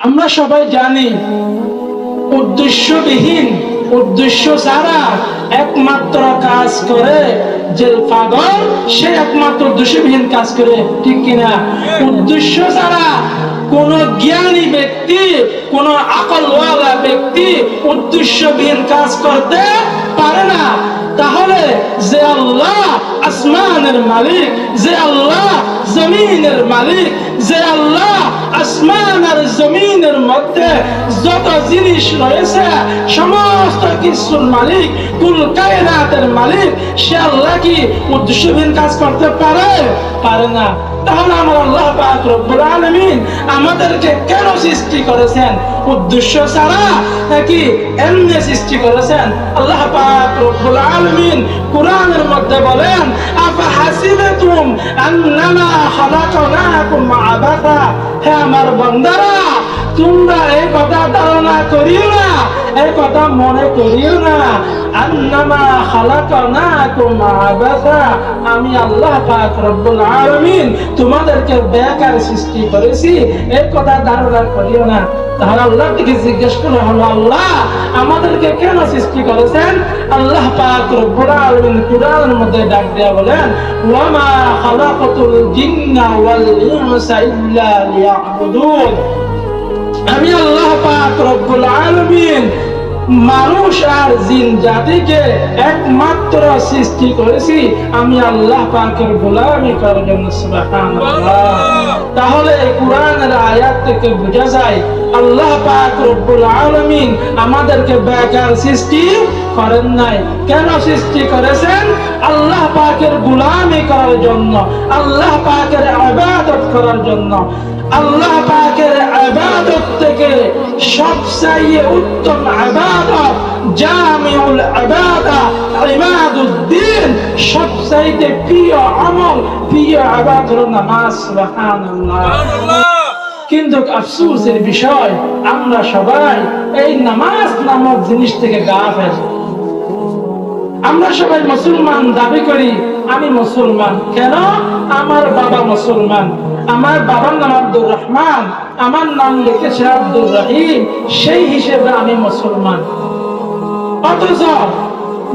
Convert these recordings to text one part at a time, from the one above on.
আমরা সবাই জানি, উদ্দেশ্যবিহীন, উদ্দেশ্য ছাড়া একমাত্র কাজ করে, যে পাগল, সে একমাত্র উদ্দেশ্যবিহীন কাজ করে, ঠিক কিনা? উদ্দেশ্য ছাড়া কোন জ্ঞানী ব্যক্তি, কোন আকলওয়ালা ব্যক্তি উদ্দেশ্যবিহীন কাজ করতে পারে না তাহলে যে আল্লাহ আসমানের মালিক, যে আল্লাহ জমিনের মালিক, যে আল্লাহ আসমান আর জমিনের মধ্যে যত জিনিস রয়েছে, সমস্ত কিছুর মালিক, কুল কায়নাতের মালিক, সে আল্লাহ কি উদ্দেশ্যহীন কাজ করতে পারে? পারে না। তাহলে আমার আল্লাহ পাক রব্বুল আলামিন আমাদেরকে কেন সৃষ্টি করেছেন? উদ্দেশ্য ছাড়া নাকি এমনি সৃষ্টি করেছেন? আল্লাহ পাক রব্বুল আলামিন কোরআনের মধ্যে বলেন আন্নামা খালাকনাকুম হে আমার বান্দারা, তোমরা এই কথা ধারণা করিও না। কথা মনে করিও না। আমি আল্লাহ তোমাদেরকে বেকার সৃষ্টি করেছি। কথা করিও না। তাহলে আল্লাহ থেকে জিজ্ঞেস হলো আল্লাহ, আমাদেরকে কেন সৃষ্টি করেছেন? আল্লাহ পাক রব্বুল আলামিন কুরআনের মধ্যে ডাক দেয়া বলেন, ওয়ামা খালাকাতুল জিন্না ওয়াল ইনসা ইল্লা লিয়াবুদুন। আমি আল্লাহ পাক রব্বুল আলামিন মানুষ আর জিন জাতিকে একমাত্র সৃষ্টি করেছি আমি আল্লাহ পাকের গোলামি করার জন্য তাহলে কোরআনের আয়াত থেকে বোঝা যায়, আল্লাহ পাক রব্বুল আলামিন আমাদেরকে বেকার সৃষ্টি করেন নাই। কেন সৃষ্টি করেছেন? আল্লাহ পাকের গোলামি করার জন্য, আল্লাহ পাকের ইবাদত করার জন্য। আল্লাহ পাকের ইবাদত থেকে সবচেয়ে উত্তম ইবাদত জামিউল ইবাদা ইমাদুদ্দিন সবচেয়ে প্রিয় আমল, প্রিয় হলো নামাজ, সুবহানাল্লাহ। কিন্তু আফসোসের বিষয়, আমরা সবাই এই নামাজ নামক জিনিস থেকে গা ফেলি আমরা সবাই মুসলমান, দাবি করি, আমি মুসলমান। কেন? আমার বাবা মুসলমান। আমার বাবার নাম আব্দুর রহমান। আমার নাম লিখেছে আব্দুর রহিম সেই হিসেবে আমি মুসলমান। অথচ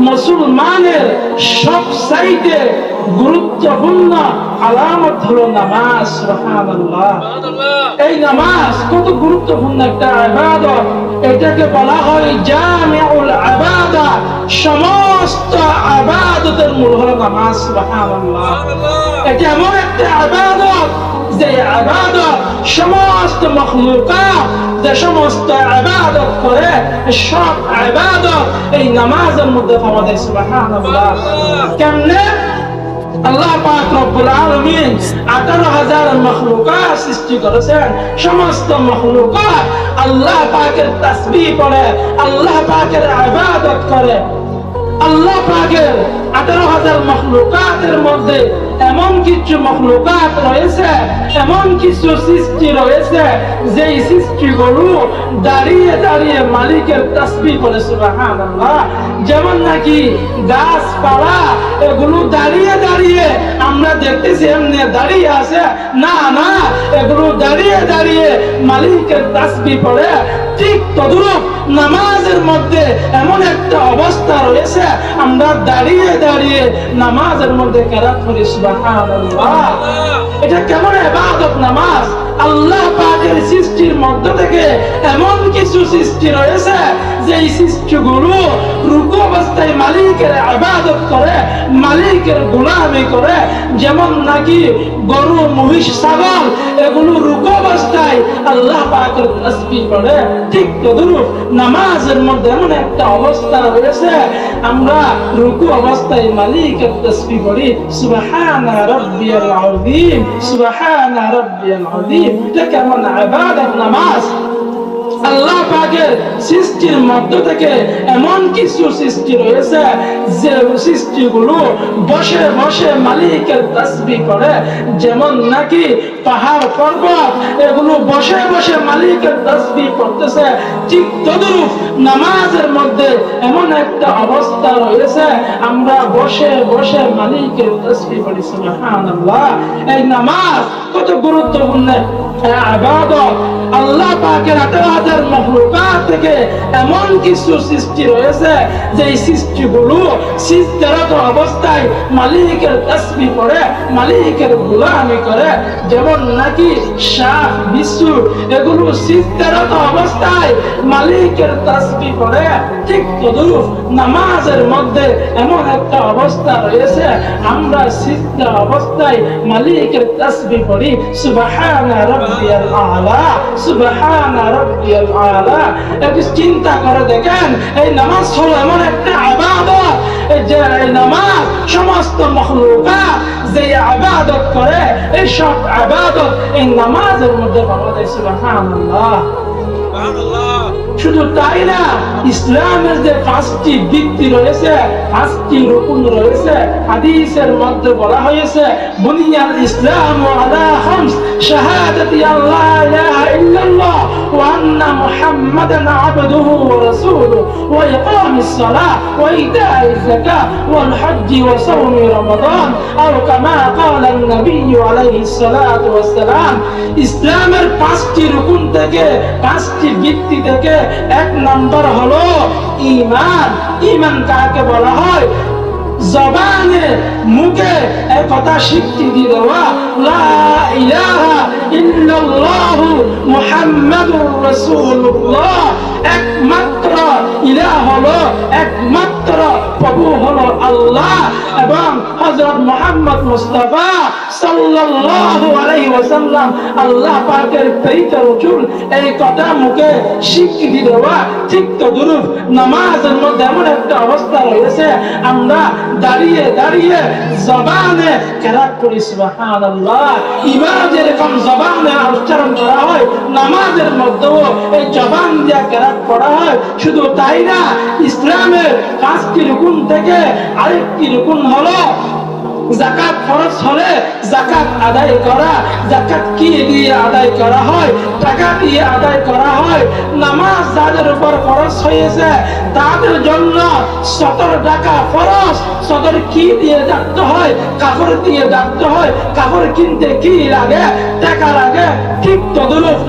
মুসলমানের সব সাইডে গুরুত্বপূর্ণ আলামত হলো নামাজ এই নামাজ কত গুরুত্বপূর্ণ একটা ইবাদত। এটাকে বলা হয় জামিউল ইবাদা সমস্ত ইবাদতের মূল হলো নামাজ এটা এমন একটা ইবাদত সমস্ত সমস্ত ইবাদত করে, সব ইবাদত এই নামাজের মধ্যে কেমনে? আল্লাহ পাক রব্বুল আলামিন 18000 মখলুকাত সৃষ্টি করেছেন। সমস্ত আল্লাহ পাকের তাসবিহ পড়ে, আল্লাহ পাকের ইবাদত করে। আল্লাহ পাকের 18000 মখলুকাতের মধ্যে এমন কিছু মখলুকাত রয়েছে, এমন কিছু সৃষ্টি রয়েছে যে সৃষ্টিগুলো দাঁড়িয়ে দাঁড়িয়ে মালিকের তাসবিহ করে সুবহানাল্লাহ। যেমন নাকি গাছপালা, এগুলো দাঁড়িয়ে দাঁড়িয়ে আমরা দেখতেছি এমনি দাঁড়িয়ে আছে। না না, এগুলো দাঁড়িয়ে দাঁড়িয়ে মালিকের তাসবিহ পড়ে ঠিক তদুরূপ নামাজের মধ্যে এমন একটা অবস্থা রয়েছে, আমরা দাঁড়িয়ে দাঁড়িয়ে নামাজের মধ্যে কেরাত করি এটা কেমন ইবাদত নামাজ? আল্লাহ পাকের সৃষ্টির মধ্য থেকে এমন কিছু সৃষ্টি রয়েছে যে এই সৃষ্টিগুলো রুকু অবস্থায় মালিকের ইবাদত করে, মালিকের গোলামি করে। যেমন নাকি গরু, মহিষ, ছাগল, এগুলো রুকু অবস্থায় আল্লাহ পাকের তাসবিহ করে ঠিক তদরূপ নামাজের মধ্যে এমন একটা অবস্থা রয়েছে, আমরা রুকু অবস্থায় মালিকের তাসবিহ করি সুবহানা রাব্বিয়াল আযীম সুবহানা রাব্বিয়াল আযীম। এটা কেমন ইবাদত নামাজ আল্লাহ পাকের সৃষ্টির মধ্য থেকে এমন কিছু সৃষ্টি রয়েছে যে সৃষ্টিগুলো বসে বসে মালিকের তসবি করে। যেমন নাকি পাহাড় পর্বত, এগুলো বসে বসে মালিকের তসবি করতেছে। ঠিক তদরূপ নামাজের মধ্যে এমন একটা অবস্থা রয়েছে, আমরা বসে বসে মালিকের তসবি করি এই নামাজ কত গুরুত্বপূর্ণ। আবাদত আল্লাহ পাকের আঠারো হাজার মখলুকাত থেকে এমন কিছু সৃষ্টি রয়েছে যে সৃষ্টিগুলো সৃষ্টিরত অবস্থায় মালিকের তসবি করে, মালিকের গুলামি করে। যেমন নাকি শাহ বিশ্বু এগুলো সৃষ্টিরত অবস্থায় মালিকের তসবি করে। ঠিক তদরূপ নামাজের মধ্যে এমন একটা অবস্থা রয়েছে, আমরা সিদ্ধ অবস্থায় মালিকের তসবি পড়ি, সুবহানা রাব্বিয়াল আলা, সুবহানা রাব্বিয়াল একটু চিন্তা করে দেখেন এই নামাজ হলো এমন একটা যে নামাজ সমস্ত যে ইবাদত করে এই সব ইবাদত এই নামাজের মধ্যে সুবহানাল্লাহ। শুধু তাই না ইসলামের যে পাঁচটি ভিত্তি রয়েছে পাঁচটি রুকুন রয়েছে হাদিসের মধ্যে বলা হয়েছে বুনিয়াল ইসলাম আলা খামস শাহাদাতি আল্লাহ ইলাহা ইল্লাল্লাহ। ওয়া আন্না মুহাম্মাদান আবদুহু ওয়া রাসূলুহু ওয়া ইকামিস সালাহ ওয়া ইতাইজ যাকাত ওয়াল হজ্জ ওয়া সাওম রমাদান আও কামা ক্বালা النبي عليه الصلاه والسلام ইসলামের পাঁচটি রুকুন থেকে পাঁচটি ভিত্তি থেকে এক নম্বর হলো ইমান ইমান কাকে বলা হয় জবানে মুখে এক কথা স্বীকৃতি দেওয়া, লা ইলাহা ইল্লাল্লাহু মুহাম্মাদুর রাসূলুল্লাহ। একমাত্র ইলাহ হলো একমাত্র প্রভু হলো আল্লাহ এবং হযরত মুহাম্মদ মুস্তাফা সাল্লাল্লাহু আলাইহি ওয়াসাল্লাম আল্লাহ পাকের প্রেরিত রাসূল এই কথা মুখে স্বীকৃতি দেওয়া ঠিক তো দুরূপ নামাজের মধ্যে এমন একটা অবস্থা রয়েছে, আমরা দাঁড়িয়ে দাঁড়িয়ে জবানে কেরাত করি, সুবহানাল্লাহ। ইমান যেরকম জবানে উচ্চারণ করা হয়, নামাজের মধ্যেও এই জবান দিয়ে কেরাত করা হয়, শুধু তাই না, ইসলামের পাঁচটি রুকুন থেকে আরেকটি রুকুন হলো জাকাত ফরজ হলে জাকাত আদায় করা, জাকাত কি দিয়ে আদায় করা হয়, টাকা দিয়ে আদায় করা হয়, নামাজ যাদের উপর ফরজ হয়েছে, তাদের জন্য সতর টাকা ফরজ। সতর কি দিয়ে ডাকতে হয়? কাপড় দিয়ে ডাকতে হয়। কাপড় কিনতে কি লাগে? টাকা লাগে। ঠিক তদরূপ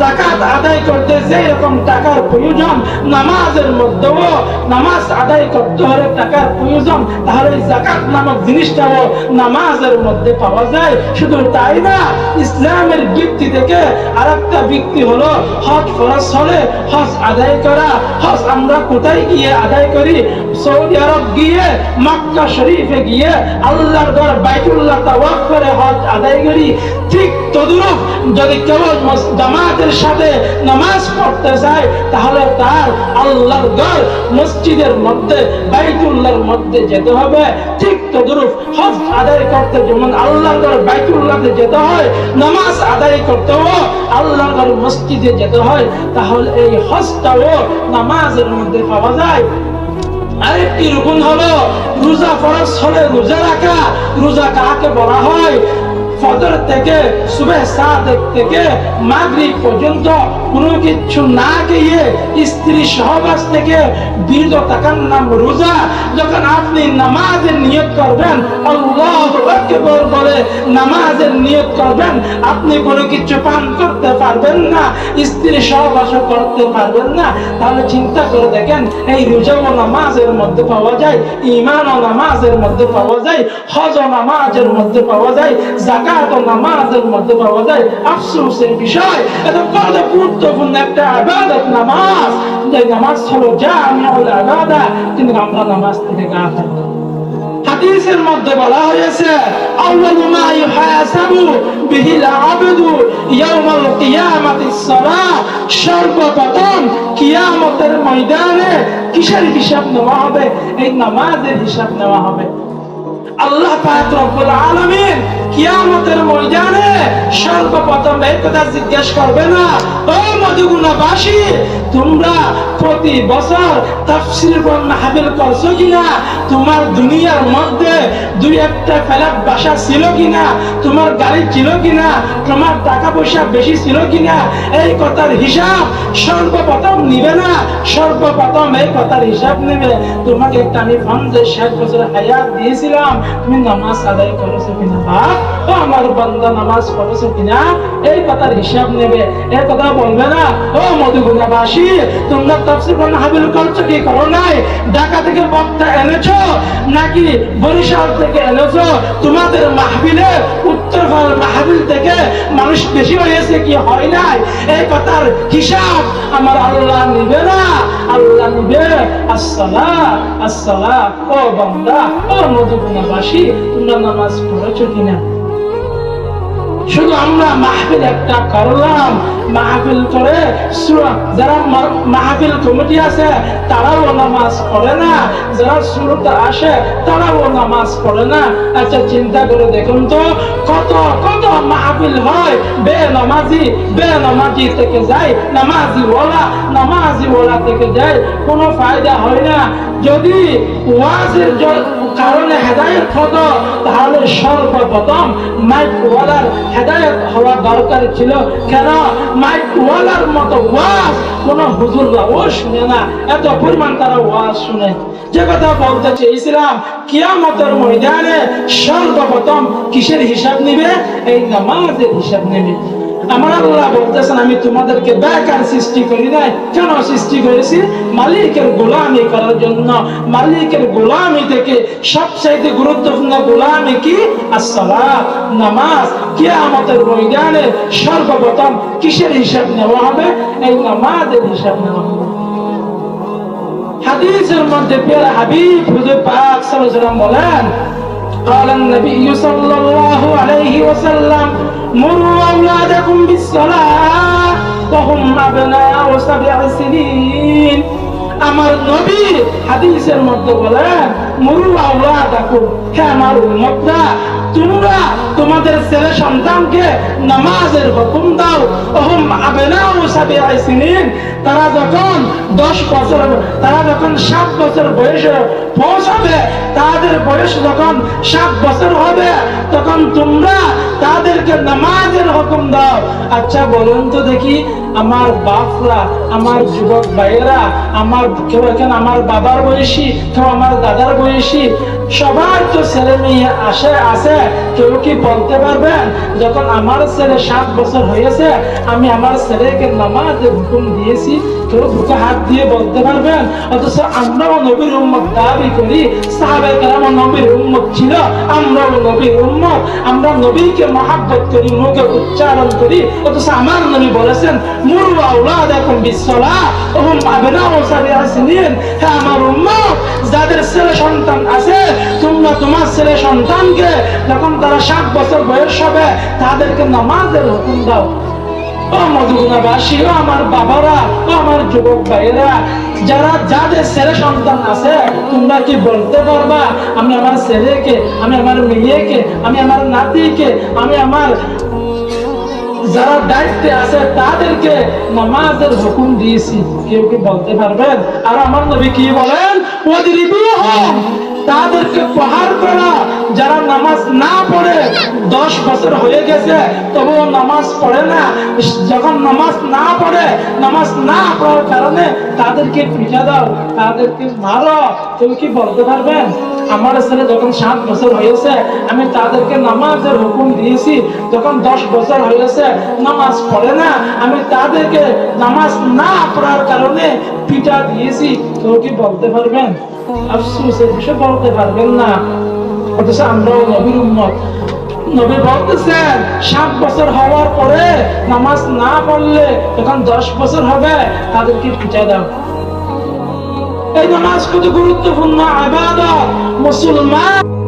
জাকাত আদায় করতে যে রকম টাকার প্রয়োজন, নামাজের মধ্যেও নামাজ আদায় করতে হলে টাকার প্রয়োজন। তাহলে জাকাত নামক জিনিসটাও নামাজের মধ্যে পাওয়া যায়। শুধু তাই না, ইসলামের ভিত্তি থেকে আরেকটা ভিত্তি হলো হজ ফরজ হলে হজ আদায় করা। হজ আমরা কোথায় গিয়ে আদায় করি? সৌদি আরব গিয়ে, মক্কা শরীফে গিয়ে আল্লাহর ঘর বাইতুল্লাহ তাওয়াফ করে হজ আদায় করি। ঠিক তদুরূপ যদি মস- জামাতের সাথে নামাজ পড়তে চায় তাহলে তার আল্লাহর ঘর মসজিদের মধ্যে, বাইতুল্লাহর মধ্যে যেতে হবে। ঠিক তদুরূপ হজ আদায় করতে যেমন আল্লাহর ঘর যেতে হয়, নামাজ আদায় করতেও আল্লাহর মসজিদে যেতে হয়, তাহলে এই হজটাও নামাজের মধ্যে পাওয়া যায়। আরেকটি রুকুন হলো, রোজা ফরজ হলে রোজা রাখা। রোজা কাকে বলা হয়? ফজর থেকে সুবে সাদেক থেকে মাগরিব পর্যন্ত কোনো কিছু না খেয়ে স্ত্রী সহবাস থেকে নাম রোজা। যখন আপনি নামাজের করবেন বলে নামাজের করবেন, আপনি কোনো কিছু পান করতে পারবেন না, স্ত্রী সহবাস করতে পারবেন না। তাহলে চিন্তা করে দেখেন, এই রোজা ও নামাজের মধ্যে পাওয়া যায় ইমান ও নামাজের মধ্যে পাওয়া যায় হজ ও নামাজের মধ্যে পাওয়া যায় জাকাত ও নামাজের মধ্যে পাওয়া যায়। আফসোসের বিষয় কত গুরুত্বপূর্ণ একটা আবাদত নামাজ যে নামাজ হলো যা আমি হল আবাদা কিন্তু আমরা নামাজ থেকে গা হাদিসের মধ্যে বলা হয়েছে মা বিহিল ইয়াউমাল সর্বপ্রথম কিয়ামতের ময়দানে কিসের হিসাব নেওয়া হবে? এই নামাজের হিসাব নেওয়া হবে। আল্লাহ পাক রব্বুল আলামিন কিয়ামতের ময়দানে সর্বপ্রথম এই কথা জিজ্ঞেস করবে না, ও মদিগুনাবাসী তোমরা প্রতি বছর তাফসির মাহফিল করছ কিনা? তোমার দুনিয়ার মধ্যে দুই একটা ফ্ল্যাট বাসা ছিল কিনা? তোমার গাড়ি ছিল কিনা? তোমার টাকা পয়সা বেশি ছিল কিনা? এই কথার হিসাব সর্বপ্রথম নিবে না, সর্বপ্রথম এই কথার হিসাব নেবে। তোমাকে একটা আমি ফান্ডে ষাট বছর হায়াত দিয়েছিলাম, তুমি নামাজ আদায় করেছ কিনা? বাপ ও আমার নামাজ পড়েছো কিনা, এই কথার হিসাব নেবে। কথা বলবে না, ও তোমরা কোন হাবিল করছ কি করো নাই? ঢাকা থেকে বক্তা এনেছো, নাকি বরিশাল থেকে এনেছো? তোমাদের মাহবিলে মাহবিল থেকে মানুষ বেশি হয়েছে কি হয় নাই? এই কথার হিসাব আমার আল্লাহ নিবে না, আল্লাহ নিবে। আসসালা আসসালা ও বান্দা, ও মধুগুণাবাসী, তোমরা নামাজ পড়েছো কিনা? শুধু আমরা মাহফিল একটা করলাম। মাহফিল করে যারা মাহফিল কমিটি আছে, তারাও নামাজ পড়ে না। যারা শুরুতে আসে, তারাও নামাজ পড়ে না। আচ্ছা চিন্তা করে দেখুন তো, কত কত মাহফিল হয়। বে নামাজি বে নামাজি থেকে যায় নামাজি ওলা নামাজি ওলা থেকে যায়। কোনো ফায়দা হয় না। যদি ওয়াজের কারণে হেদায়ত হতো, তাহলে সর্বপ্রথম মাইক ওয়ালার হেদায়ত হওয়া দরকার ছিল। কেন? মাইক ওয়ালার মতো ওয়াজ, কোন হুজুররা ও শুনে না। এত পরিমাণ তারা ওয়াজ শুনে। যে কথা বলতে চেয়েছিলাম কিয়ামতের ময়দানে সর্বপ্রথম কিসের হিসাব নিবে? এই নামাজের হিসাব নেবে। আমার আল্লাহ বলতেছেন আমি তোমাদেরকে বেকার সৃষ্টি করি নাই কেন সৃষ্টি করেছি মালিকের গোলামি করার জন্য মালিকের গোলামি থেকে সবচাইতে গুরুত্বপূর্ণ গোলামি কি আসসালাত নামাজ কিয়ামতের ময়দানে সর্বপ্রথম কিসের হিসাব নেওয়া হবে এই নামাজের হিসাব নেওয়া হবে হাদিসের মধ্যে পেয়ারা হাবিব হুজুর পাক সাল্লাল্লাহু আলাইহি ওয়াসাল্লাম বলেন قال النبي صلى الله عليه وسلم مروا أولادكم بالصلاة وهم أبناء سبع سنين আমার নবী হাদিসের মধ্যে বলেন মুরু আওলাদাকুম, হে আমার উম্মতরা, তোমরা তোমাদের ছেলে সন্তানকে নামাজের হুকুম দাও। ওহম আবেনাউ সাবিআ সিনিন, তারা যখন 10 বছর, তারা যখন 7 বছর বয়সে পৌঁছাবে, তাদের বয়স যখন 7 বছর হবে, তখন তোমরা তাদেরকে নামাজের হুকুম দাও। আচ্ছা বলুন তো দেখি, আমার বাপরা, আমার যুবক ভাইয়েরা, আমার কেউ এখানে আমার বাবার বয়সী, কেউ আমার দাদার বয়সী সবার তো ছেলে মেয়ে আসে আছে কেউ কি বলতে পারবেন? যখন আমার ছেলে সাত বছর হয়েছে, আমি আমার ছেলেকে নামাজের হুকুম দিয়েছি, কেউ বুকে হাত দিয়ে বলতে পারবেন? অথচ আমরাও নবীর উম্মত দাবি করি নবীর উম্মত ছিল, আমরাও নবীর উম্মত। আমরা নবীকে মহাব্বত করি, মুখে উচ্চারণ করি, অথচ আমার নবী বলেছেন আউলাদাকুম বিসসালাহ ওহুম আবনাউ সাবিআ সিনিন হে আমার উম্মত সন্তান আছে, তোমরা তোমার ছেলে সন্তানকে যখন তারা সাত বছর বয়স হবে, তাদেরকে নামাজের হুকুম দাও। ও মধুগুণাবাসী ও আমার বাবারা, ও আমার যুবক যারা, যাদের ছেলে সন্তান আছে, তোমরা কি বলতে পারবা? আমি আমার ছেলেকে, আমি আমার মেয়েকে, আমি আমার নাতিকে, আমি আমার যারা দায়িত্বে আছে, তাদেরকে নামাজের হুকুম দিয়েছি। কেউ কি বলতে পারবেন? আর আমার নবী কি বলেন? তাদেরকে প্রহার করা। যারা নামাজ না পড়ে দশ বছর হয়ে গেছে, তবুও নামাজ পড়ে না। যখন নামাজ না পড়ে, নামাজ না পড়ার কারণে তাদেরকে পিঠা দাও, তাদেরকে মারো। কেউ কি বলতে পারবেন? আমার ছেলে যখন সাত বছর হয়েছে, আমি তাদেরকে নামাজের হুকুম দিয়েছি। যখন দশ বছর হয়েছে, নামাজ পড়ে না। আমি তাদেরকে নামাজ না পড়ার কারণে পিঠা দিয়েছি। কেউ কি বলতে পারবেন? বলতে পারবেন না। অথচ আমরাও নবীর উন্মত নবী বলতেছেন, সাত বছর হওয়ার পরে নামাজ না পড়লে যখন দশ বছর হবে, তাদেরকে পিঠা দাও। এই নামাজ কত গুরুত্বপূর্ণ? আবাদত, মুসলমান